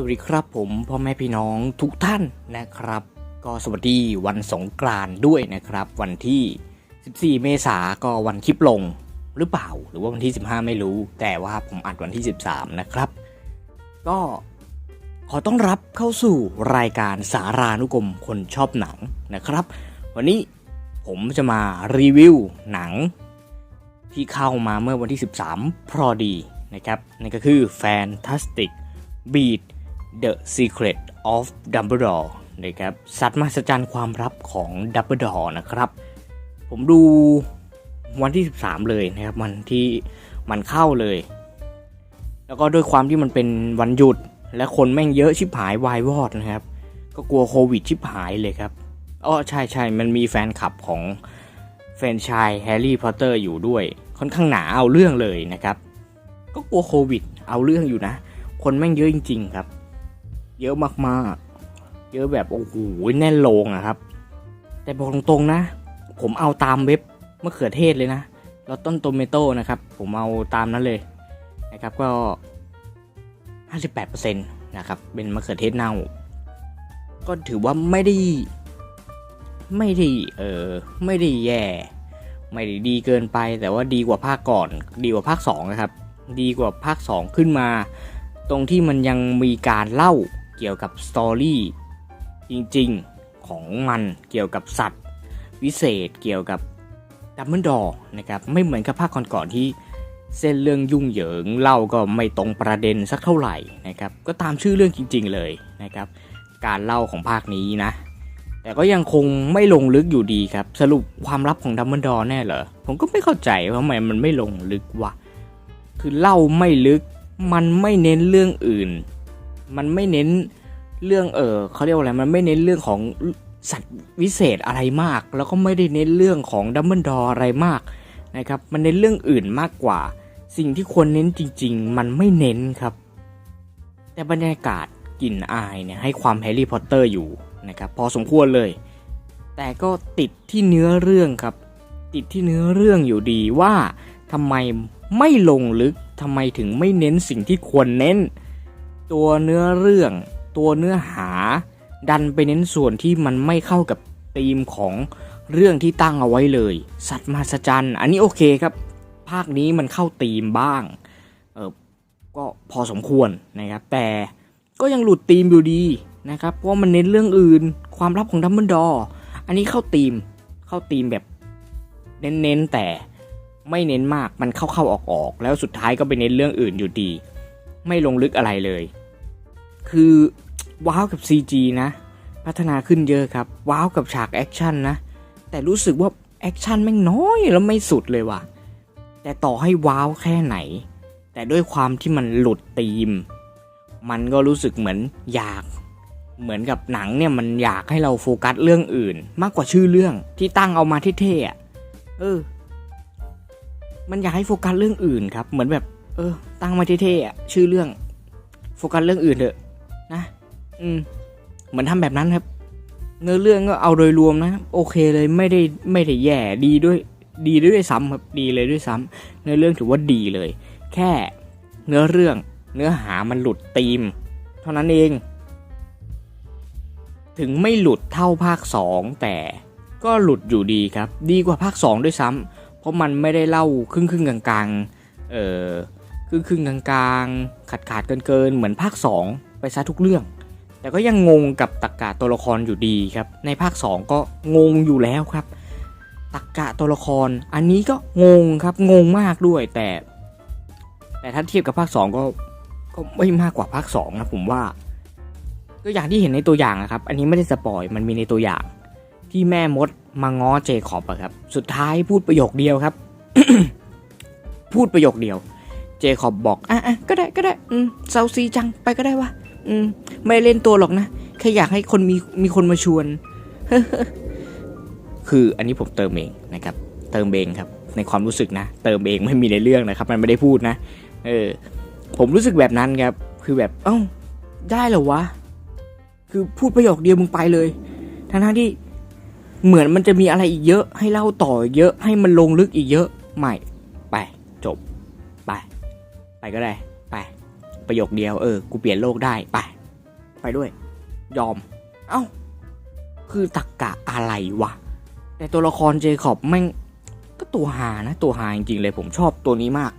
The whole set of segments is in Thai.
สวัสดีครับผมพ่อแม่พี่น้องทุกท่านนะครับ ก็สวัสดีวันสงกรานด้วยนะครับ วันที่ 14 เมษาก็วันคลิปลงหรือเปล่า หรือว่าวันที่ 15 ไม่รู้ แต่ว่าผมอัดวันที่ 13 นะครับ ก็ขอต้อนรับเข้าสู่รายการสารานุกรมคนชอบหนังนะครับ วันนี้ผมจะมารีวิวหนัง ที่เข้ามาเมื่อวันที่ 13 พอดีนะครับนั่นก็คือ Fantastic Beat The Secret of Dumbledore นะครับสัตว์มหัศจรรย์ความลับของ Dumbledore นะครับ ผมดูวันที่ 13 เลยนะครับวันที่มันเข้าเลย แล้วก็ด้วยความที่มันเป็นวันหยุดและคนแม่งเยอะชิบหายวายวอดนะครับ ก็กลัวโควิดชิบหายเลยครับอ๋อใช่ใช่มันมีแฟนคลับของแฟนชายแฮร์รี่พอตเตอร์อยู่ด้วย ค่อนข้างหนาเอาเรื่องเลยนะครับ ก็กลัวโควิดเอาเรื่องอยู่นะ คนแม่งเยอะจริง ๆ ครับ เยอะมากๆ เยอะแบบโอ้โหแน่นโลงอะครับ แต่บอกตรงๆนะ ผมเอาตามเว็บมะเขือเทศเลยนะลอตต้นโตเมโต้นะครับ ผมเอาตามนั้นเลยนะครับก็ 58%นะครับ เป็นมะเขือเทศเน่า ก็ถือว่าไม่ได้ ไม่ได้เออไม่ได้แย่ ไม่ได้ดีเกินไป แต่ว่าดีกว่าภาคก่อน ดีกว่าภาค2นะครับ ดีกว่าภาค 2 ขึ้นมา ตรงที่มันยังมีการเล่า เกี่ยวกับสตอรี่จริงๆของมันเกี่ยวกับสัตว์วิเศษเกี่ยวกับดัมเบิลดอร์นะครับไม่เหมือนกับภาคก่อนๆที่เส้นเรื่องยุ่งเหยิงเล่าก็ไม่ตรงประเด็นสักเท่าไหร่นะครับก็ตามชื่อเรื่องจริง ๆ เลยนะครับการเล่าของภาคนี้นะ แต่ก็ยังคงไม่ลงลึกอยู่ดีครับ สรุปความลับของดัมเบิลดอร์แน่เหรอ ผมก็ไม่เข้าใจว่าทำไมมันไม่ลงลึกวะคือเล่าไม่ลึกมันไม่เน้นเรื่องอื่น มันไม่เน้นเรื่องเออเขาเรียกว่าอะไรมันไม่เน้นเรื่องของสัตว์วิเศษอะไรมาก แล้วก็ไม่ได้เน้นเรื่องของดัมเบิลดอร์อะไรมากนะครับมันเน้นเรื่องอื่นมากกว่า สิ่งที่ควรเน้นจริง ๆ มันไม่เน้นครับ แต่บรรยากาศกลิ่นอายเนี่ยให้ความแฮร์รี่พอตเตอร์อยู่นะครับพอสมควรเลย แต่ก็ติดที่เนื้อเรื่องครับ ติดที่เนื้อเรื่องอยู่ดีว่าทำไมไม่ลงลึกทำไมถึงไม่เน้นสิ่งที่ควรเน้น ตัวเนื้อเรื่อง ตัวเนื้อหา ดันไปเน้นส่วนที่มันไม่เข้ากับธีมของเรื่องที่ตั้งเอาไว้เลย สัตว์มหัศจรรย์ อันนี้โอเคครับ ภาคนี้มันเข้าธีมบ้างเออก็พอสมควรนะครับ แต่ก็ยังหลุดธีมอยู่ดีนะครับ เพราะมันเน้นเรื่องอื่น ความลับของดัมเบิลดอร์อันนี้เข้าธีมเข้าธีมแบบเน้นๆแต่ไม่เน้นมากมันเข้าๆออกๆแล้วสุดท้ายก็ไปเน้นเรื่องอื่นอยู่ดี ไม่ลงลึกอะไรเลย คือว้าวกับ CG นะ พัฒนาขึ้นเยอะครับ ว้าวกับฉากแอคชั่นนะ แต่รู้สึกว่าแอคชั่นแม่งน้อยแล้วไม่สุดเลยว่ะ แต่ต่อให้ว้าวแค่ไหน แต่ด้วยความที่มันหลุดธีม มันก็รู้สึกเหมือนอยาก เหมือนกับหนังเนี่ยมันอยากให้เราโฟกัสเรื่องอื่น มากกว่าชื่อเรื่องที่ตั้งเอามาเท่ๆอะเออ มันอยากให้โฟกัสเรื่องอื่นครับ เหมือนแบบ เออ ตั้งมาเท่ๆอะชื่อเรื่อง โฟกัสเรื่องอื่นเถอะ นะ อืม เหมือนทำแบบนั้นครับ เนื้อเรื่องก็เอาโดยรวมนะ โอเคเลยไม่ได้ไม่ได้แย่ดีด้วย ดีด้วยซ้ำครับดีเลยด้วยซ้ำเนื้อเรื่องถือว่าดีเลย แค่เนื้อเรื่อง เนื้อหามันหลุดธีม เท่านั้นเอง ถึงไม่หลุดเท่าภาค 2 แต่ก็หลุดอยู่ดีครับ ดีกว่าภาค 2 ด้วยซ้ำเพราะมันไม่ได้เล่าครึ่งครึ่งๆกลางๆเออครึ่งครึ่งๆกลางๆขาดขาดเกินเกินๆเหมือนภาค 2 ไปซะทุกเรื่อง แต่ก็ยังงงกับตรกกะตัวละครอยู่ดีครับ ในภาค 2 ก็งงอยู่แล้วครับตรกกะตัวละคร อันนี้ก็งงครับงงมากด้วยแต่ แต่ถ้าเทียบกับภาค 2 ก็ก็ไม่มากกว่าภาค2นะผมว่าก็อย่างที่เห็นในตัวอย่างนะครับ อันนี้ไม่ได้สปอยมันมีในตัวอย่าง ที่แม่มดมาง้อเจคอบอะครับ สุดท้ายพูดประโยคเดียวครับ พูดประโยคเดียว เจคอบบอกอะอะก็ได้ก็ได้อืมเซาซีจังไปก็ได้วะ อืม ไม่เล่นตัวหรอกนะ แค่อยากให้คนมีมีคนมาชวน คืออันนี้ผมเติมเองนะครับ เติมเองครับ ในความรู้สึกนะ เติมเองไม่มีในเรื่องนะครับ มันไม่ได้พูดนะ เออ ผมรู้สึกแบบนั้นครับ คือแบบ เอ้า ได้เหรอวะ คือพูดประโยคเดียวมึงไปเลย ทั้งที่เหมือนมันจะมีอะไรอีกเยอะ ให้เล่าต่อเยอะ ให้มันลงลึกอีกเยอะไม่ ไป จบ ไป ไปก็ได้ ไป ประโยคเดียวเออกูเปลี่ยนโลกได้ไปไปด้วย ยอม เอ้า คือตักกะอะไรวะ แต่ตัวละครเจคอบแม่งก็ตัวหานะ ตัวหาจริงๆเลยผมชอบตัวนี้มาก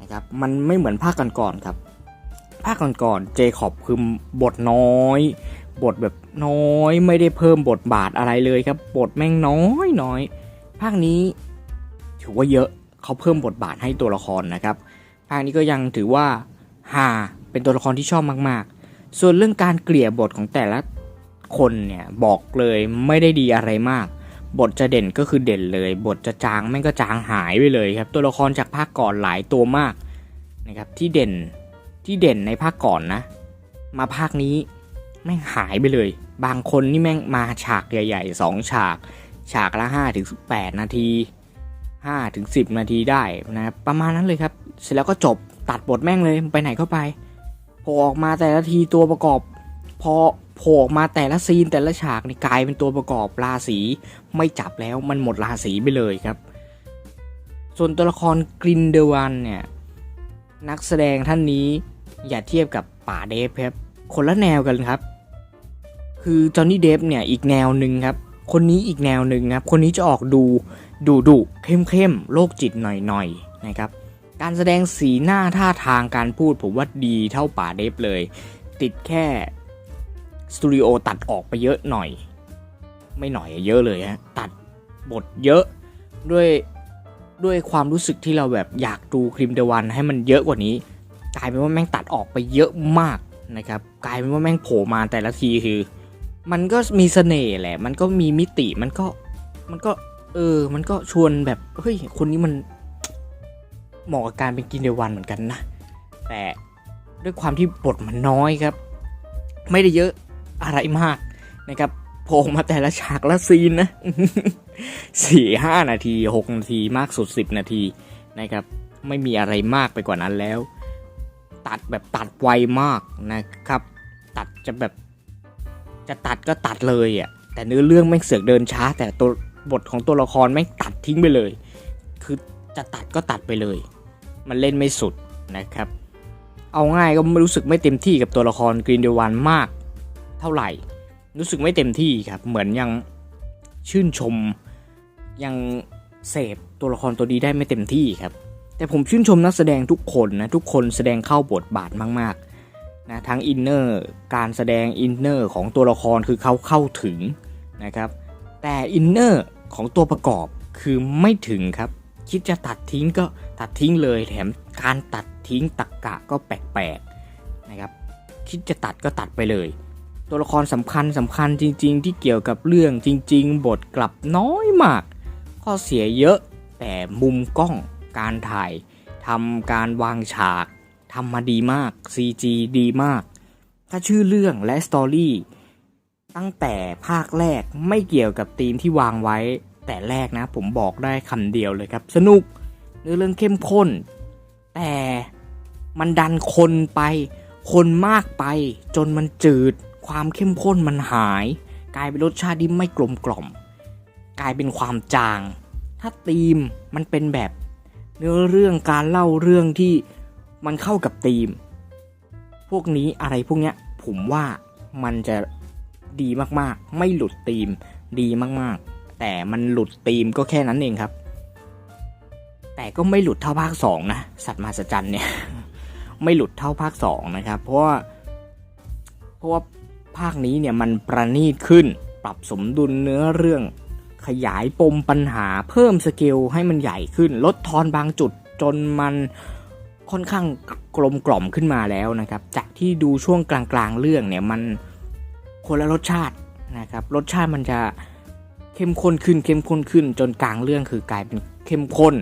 นะครับ มันไม่เหมือนภาคก่อนๆครับ ภาคก่อนๆเจคอบคือบทน้อย บทแบบน้อยไม่ได้เพิ่มบทบาทอะไรเลยครับ บทแม่งน้อยน้อย ภาคนี้ ถือว่าเยอะเขาเพิ่มบทบาทให้ตัวละครนะครับ ภาคนี้ก็ยังถือว่า ฮาเป็นตัวละครที่ชอบมาก ๆ ส่วนเรื่องการเกลี่ยบทของแต่ละคนเนี่ยบอกเลยไม่ได้ดีอะไรมาก บทจะเด่นก็คือเด่นเลย บทจะจางแม่งก็จางหายไปเลยครับ ตัวละครจากภาคก่อนหลายตัวมากนะครับที่เด่นที่เด่นในภาคก่อนนะ มาภาคนี้แม่งหายไปเลย บางคนนี่แม่งมาฉากใหญ่ๆสองฉาก ฉากละ5ถึง8นาที5ถึง10 นาทีได้นะครับประมาณนั้นเลยครับ เสร็จแล้วก็จบ ตัดบทแม่งเลยไปไหนก็ไปโผล่ออกมาแต่ละทีตัวประกอบ พอโผล่ออกมาแต่ละซีนแต่ละฉากนี่กลายเป็นตัวประกอบราศีไม่จับแล้วมันหมดราศีไปเลยครับ ส่วนตัวละครกรินเดวันเนี่ยนักแสดงท่านนี้อย่าเทียบกับป่าเดฟครับคนละแนวกันครับ คือจอห์นนี่เดฟเนี่ยอีกแนวหนึ่งครับ คนนี้อีกแนวหนึ่งครับ คนนี้จะออกดูดุดุเข้มเข้มโรคจิตหน่อยๆนะครับ การแสดงสีหน้าท่าทางการพูดผมว่าดีเท่าป่าเดฟเลย ติดแค่สตูดิโอตัดออกไปเยอะหน่อย ไม่หน่อยเยอะเลยฮะตัดบทเยอะด้วยด้วยความรู้สึกที่เราแบบอยากดูคริมเดวันให้มันเยอะกว่านี้ กลายเป็นว่าแม่งตัดออกไปเยอะมากนะครับ กลายเป็นว่าแม่งโผล่มาแต่ละทีคือ มันก็มีเสน่ห์แหละ มันก็มีมิติมันก็มันก็ เออ มันก็ชวนแบบเฮ้ยคนนี้มัน เหมาะกับการเป็นกินเดวันเหมือนกันนะ แต่ด้วยความที่บทมันน้อยครับ ไม่ได้เยอะอะไรมากนะครับโผล่มาแต่ละฉากละซีนนะสี่ห้านาทีหกนาทีมากสุดสิบนาทีนะครับ ไม่มีอะไรมากไปกว่านั้นแล้ว ตัดแบบตัดไวมากนะครับ ตัดจะแบบ จะตัดก็ตัดเลยอะแต่เนื้อเรื่องไม่งเสือกเดินช้า แต่ตัวบทของตัวละครไม่งตัดทิ้งไปเลย คือ จะตัดก็ตัดไปเลย มันเล่นไม่สุดนะครับ เอาง่ายก็ไม่รู้สึกไม่เต็มที่กับตัวละครกรีนเดวันมาก เท่าไหร่ รู้สึกไม่เต็มที่ครับ เหมือนยังชื่นชม ยังเสพตัวละครตัวนี้ได้ไม่เต็มที่ครับ แต่ผมชื่นชมนักแสดงทุกคนนะ ทุกคนแสดงเข้าบทบาทมากๆนะทั้งอินเนอร์การแสดงอินเนอร์ของตัวละครคือเขาเข้าถึงนะครับ แต่อินเนอร์ของตัวประกอบคือไม่ถึงครับ คิดจะตัดทิ้งก็ตัดทิ้งเลยแถมการตัดทิ้งตักกะก็แปลกๆนะครับ คิดจะตัดก็ตัดไปเลย ตัวละครสำคัญสำคัญจริง ๆ ที่เกี่ยวกับเรื่องจริง ๆ บทกลับน้อยมาก ข้อเสียเยอะแต่มุมกล้องการถ่ายทำการวางฉากทำมาดีมาก CG ดีมาก ถ้าชื่อเรื่องและสตอรี่ตั้งแต่ภาคแรกไม่เกี่ยวกับธีมที่วางไว้ แต่แรกนะผมบอกได้คำเดียวเลยครับ สนุกเนื้อเรื่องเข้มข้น แต่มันดันคนไป คนมากไป จนมันจืด ความเข้มข้นมันหาย กลายเป็นรสชาติที่ไม่กลมกล่อม กลายเป็นความจาง ถ้าธีมมันเป็นแบบ เนื้อเรื่องการเล่าเรื่องที่มันเข้ากับธีม พวกนี้อะไรพวกเนี้ยผมว่ามันจะดีมากๆ ไม่หลุดธีมดีมากๆ แต่มันหลุดธีมก็แค่นั้นเองครับ แต่ก็ไม่หลุดเท่าภาคสองนะ สัตว์มหัศจรรย์เนี่ย ไม่หลุดเท่าภาคสองนะครับ เพราะว่าเพราะว่าภาคนี้เนี่ยมันประณีตขึ้น ปรับสมดุลเนื้อเรื่อง ขยายปมปัญหาเพิ่มสเกลให้มันใหญ่ขึ้น ลดทอนบางจุดจนมันค่อนข้างกลมกล่อมขึ้นมาแล้วนะครับ จากที่ดูช่วงกลางๆเรื่องเนี่ยมันคนละรสชาตินะครับ รสชาติมันจะ เข้มข้นขึ้นเข้มข้นขึ้นจนกลางเรื่องคือกลายเป็นเข้มข้น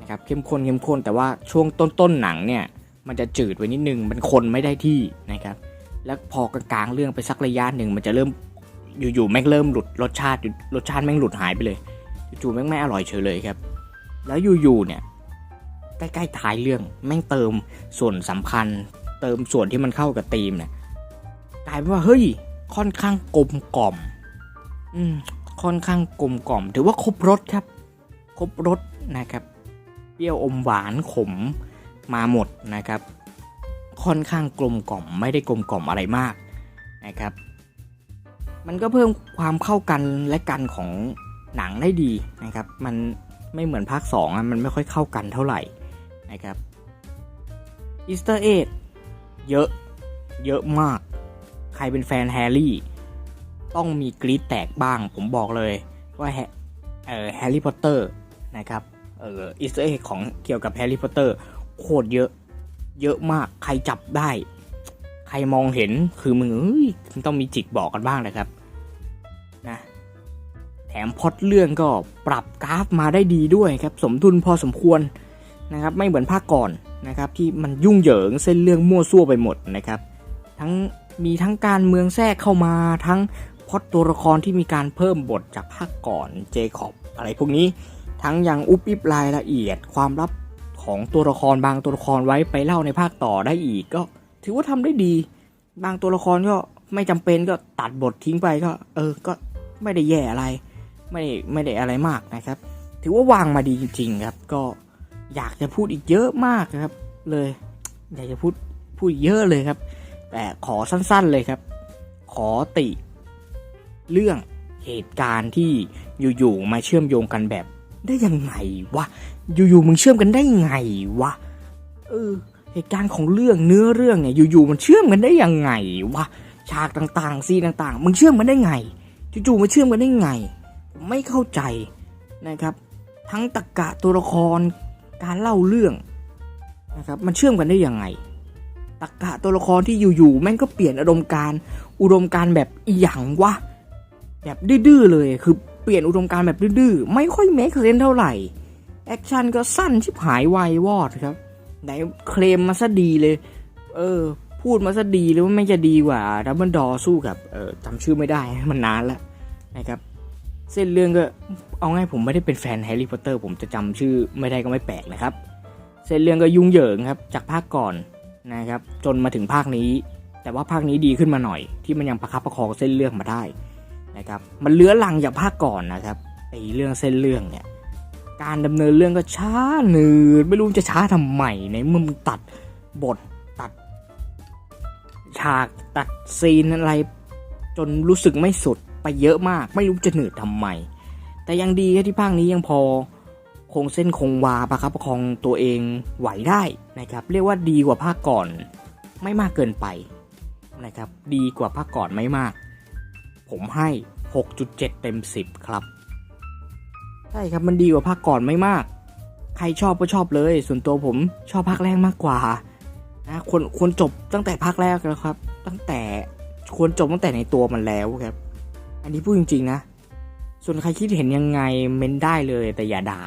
นะครับเข้มข้นเข้มข้น แต่ว่าช่วงต้นๆหนังเนี่ยมันจะจืดไว้นิดนึงมันคนไม่ได้ที่นะครับแล้วพอกลางเรื่องไปสักระยะหนึ่งมันจะเริ่มอยู่ๆแม่งเริ่มหลุดรสชาติรสชาติแม่งหลุดหายไปเลยจู่ๆแม่งไม่อร่อยเฉยเลยครับ แล้วอยู่ๆเนี่ยใกล้ๆท้ายเรื่องแม่งเติมส่วนสำคัญ เติมส่วนที่มันเข้ากับธีมเนี่ยกลายเป็นว่าเฮ้ยค่อนข้างกลมกล่อม อืม ค่อนข้างกลมกล่อม ถือว่าครบรสครับ ครบรสนะครับ เปรี้ยวอมหวานขมมาหมดนะครับ ค่อนข้างกลมกล่อม ไม่ได้กลมกล่อมอะไรมากนะครับ มันก็เพิ่มความเข้ากันและกันของหนังได้ดีนะครับ มันไม่เหมือนภาค2อะมันไม่ค่อยเข้ากันเท่าไหร่นะครับอีสเตอร์เอ็เยอะ เยอะมาก ใครเป็นแฟนแฮร์รี่ ต้องมีกรี๊ดแตกบ้าง ผมบอกเลยว่าแฮเอ่อแฮร์รี่พอตเตอร์นะครับเอ่ออีสเตอร์เอ็ของเกี่ยวกับแฮร์รี่พอตเตอร์โคตรเยอะเยอะมากใครจับได้ ใครมองเห็นคือมึงเอ้ยต้องมีจิกบอกกันบ้างนะครับนะแถมพอดเรื่องก็ปรับกราฟมาได้ดีด้วยครับ สมดุลพอสมควรนะครับ ไม่เหมือนภาคก่อนนะครับ ที่มันยุ่งเหยิงเส้นเรื่องมั่วซั่วไปหมดนะครับ ทั้งมีทั้งการเมืองแทรกเข้ามาทั้ง พล็อดตัวละครที่มีการเพิ่มบทจากภาคก่อนเจคอบอะไรพวกนี้ ทั้งยังอุบอิบรายละเอียด ความลับของตัวละครบางตัวละครไว้ไปเล่าในภาคต่อได้อีก ก็ถือว่าทำได้ดี บางตัวละครก็ไม่จำเป็นก็ตัดบททิ้งไปก็ เออก็ไม่ได้แย่อะไร ไม่ไม่ได้อะไรมากนะครับ ถือว่าวางมาดีจริงๆครับ ก็อยากจะพูดอีกเยอะมากนะครับ เลย อยากจะพูดพูดเยอะเลยครับ แต่ขอสั้นๆเลยครับ ขอติ เรื่องเหตุการณ์ที่อยู่ๆมาเชื่อมโยงกันแบบ ได้ยังไงวะอยู่ๆมึงเชื่อมกันได้ไงวะเออเหตุการณ์ของเรื่องเนื้อเรื่องเนี่ยอยู่ๆมันเชื่อมกันได้ยังไงวะฉากต่างๆซีต่างๆ มึงเชื่อมกันได้ไงจู่ๆมาเชื่อมกันได้ไง ไม่เข้าใจนะครับ ทั้งตรกกะตัวละครการเล่าเรื่องนะครับมันเชื่อมกันได้ยังไงตรกกะตัวละครที่อยู่ๆแม่งก็เปลี่ยนอารมณ์การ อุดมการแบบอีหยังวะ แบบดื้อๆเลย คือเปลี่ยนอุดมการณ์แบบดื้อๆ ไม่ค่อยเมคเซนเท่าไหร่ แอคชั่นก็สั้นชิบหายไววอดครับ ไหนเคลมมาซะดีเลย เออ พูดมาซะดีเลยว่าไม่จะดีกว่าดับเบิลดอสู้กับ เออจำชื่อไม่ได้ มันนานแล้วนะครับ เส้นเรื่องก็ เอาง่ายผมไม่ได้เป็นแฟนแฮร์รี่พอตเตอร์ผมจะจำชื่อไม่ได้ก็ไม่แปลกนะครับ เส้นเรื่องก็ยุ่งเหยิงครับ จากภาคก่อนนะครับ จนมาถึงภาคนี้ แต่ว่าภาคนี้ดีขึ้นมาหน่อย ที่มันยังประคับประคองเส้นเรื่องมาได้ นะครับมันเลื้อลังจากภาคก่อนนะครับไอเรื่องเส้นเรื่องเนี่ยการดำเนินเรื่องก็ช้าหนืดไม่รู้จะช้าทำไมในเมื่อมึงตัดบทตัด ฉากตัดซีนอะไร จนรู้สึกไม่สุดไปเยอะมาก ไม่รู้จะหนืดทำไม แต่ยังดีที่ภาคนี้ยังพอคงเส้นคงวาประคับประคองตัวเองไหวได้นะครับ เรียกว่าดีกว่าภาคก่อน ไม่มากเกินไปนะครับ ดีกว่าภาคก่อนไม่มาก ผมให้ 6.7 เต็ม 10 ครับ ใช่ครับมันดีกว่าภาคก่อนไม่มาก ใครชอบก็ชอบเลย ส่วนตัวผมชอบภาคแรกมากกว่านะควรควรจบตั้งแต่ภาคแรกแล้วครับ ตั้งแต่ควรจบตั้งแต่ในตัวมันแล้วครับ อันนี้พูดจริง ๆ นะ ส่วนใครคิดเห็นยังไงเม้นได้เลยแต่อย่าด่า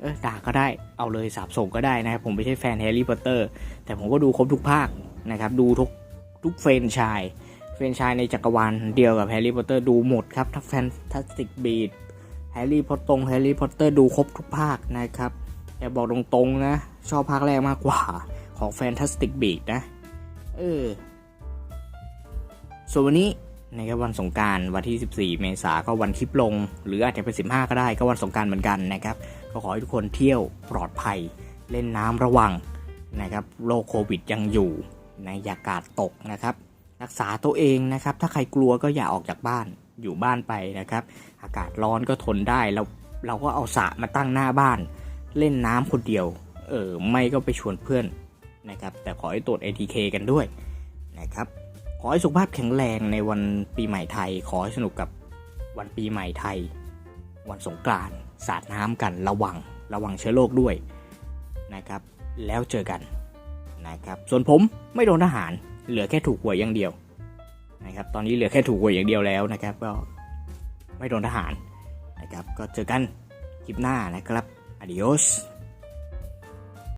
เออด่าก็ได้เอาเลยสาบส่งก็ได้นะครับ ผมไม่ใช่แฟนแฮร์รี่พอตเตอร์แต่ผมก็ดูครบทุกภาคนะครับ ดูทุกทุกเฟรนชาย เฟรนไชายในจักรวาลเดียวกับแฮร์รี่พอตเตอร์ดูหมดครับทั้งแฟนตาสติกบีดแฮร์รี่พอตตงแฮร์รี่พอตเตอร์ดูครบทุกภาคนะครับ แต่บอกตรงๆนะ ชอบภาคแรกมากกว่าของ Fantastic Beasts นะ เออ ส่วนวันนี้นะครับวันสงการวันที่ 14 เมษาก็วันคลิปลง หรืออาจจะเป็น 15 ก็ได้ก็วันสงการเหมือนกันนะครับ ก็ขอให้ทุกคนเที่ยวปลอดภัย เล่นน้ำระวังนะครับโรคโควิดยังอยู่ในอากาดตกนะครับ รักษาตัวเองนะครับ ถ้าใครกลัวก็อย่าออกจากบ้านอยู่บ้านไปนะครับ อากาศร้อนก็ทนได้แล้วเราก็เอาสระมาตั้งหน้าบ้าน เล่นน้ำคนเดียวเออไม่ก็ไปชวนเพื่อนนะครับ แต่ขอให้ตรวจ ATK กันด้วยนะครับ ขอให้สุขภาพแข็งแรงในวันปีใหม่ไทย ขอให้สนุกกับวันปีใหม่ไทย วันสงกรานต์สาดน้ำกันระวังระวังเชื้อโรคด้วยนะครับ แล้วเจอกันนะครับ ส่วนผมไม่โดนทหาร เหลือแค่ถูกหวยอย่างเดียวนะครับตอนนี้เหลือแค่ถูกหวยอย่างเดียวแล้วนะครับ ก็ไม่โดนทหารนะครับก็เจอกันคลิปหน้านะครับ adios